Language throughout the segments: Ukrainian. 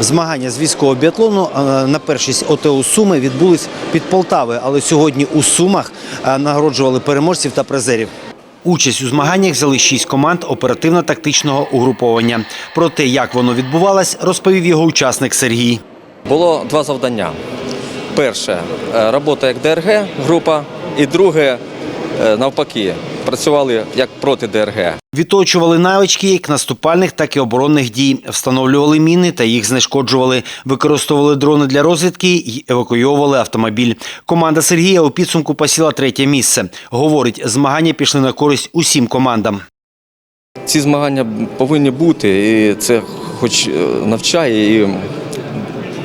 Змагання з військового біатлону е, на першість ОТУ Суми відбулись під Полтавою, але сьогодні у Сумах е, нагороджували переможців та призерів. Участь у змаганнях взяли шість команд оперативно-тактичного угруповання. Про те, як воно відбувалось, розповів його учасник Сергій. Було два завдання. Перше е, робота як ДРГ група, і друге навпаки, працювали як проти ДРГ. Відточували навички як наступальних, так і оборонних дій, встановлювали міни та їх знешкоджували, використовували дрони для розвідки і евакуйовували автомобіль. Команда Сергія у підсумку посіла третє місце. Говорить, змагання пішли на користь усім командам. Ці змагання повинні бути, і це хоч е, навчає, і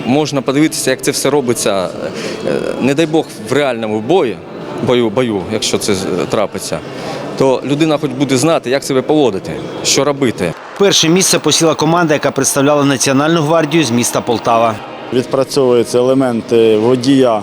можна подивитися, як це все робиться. Е, Не дай Бог в реальному бою, бою, бою, якщо це е, трапиться, то людина хоч буде знати, як себе поводити, що робити. Перше місце посіла команда, яка представляла Національну гвардію з міста Полтава. Відпрацьовуються елементи водія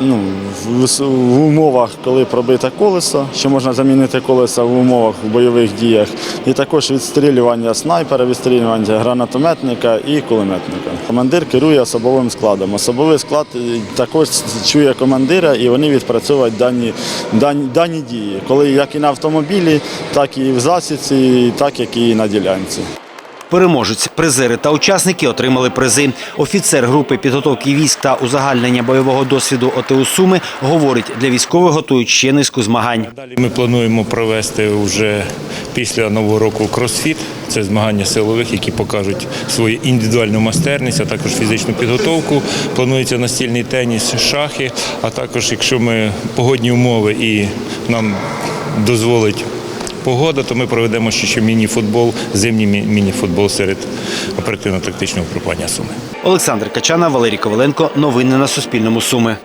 ну, в, умовах, коли пробите колесо, що можна замінити колеса в умовах в бойових діях, і також відстрілювання снайпера, відстрілювання гранатометника і кулеметника. Командир керує особовим складом. Особовий склад е, також чує командира і вони відпрацьовують дані, дані, дані дії, коли як і на автомобілі, так і в засідці, так як і на ділянці. Переможець, призери та учасники отримали призи. Офіцер групи підготовки військ та узагальнення бойового досвіду ОТУ Суми говорить, для військових готують ще низку змагань. Ми плануємо провести вже після нового року кросфіт. Це змагання силових, які покажуть свою індивідуальну майстерність, а також фізичну підготовку. Планується настільний теніс, шахи. А також, якщо ми погодні умови і нам дозволить погода, то ми проведемо ще, міні-футбол, зимній мі- міні-футбол серед оперативно-тактичного групування Суми. Олександр Качана, Валерій Коваленко. Новини на Суспільному Суми.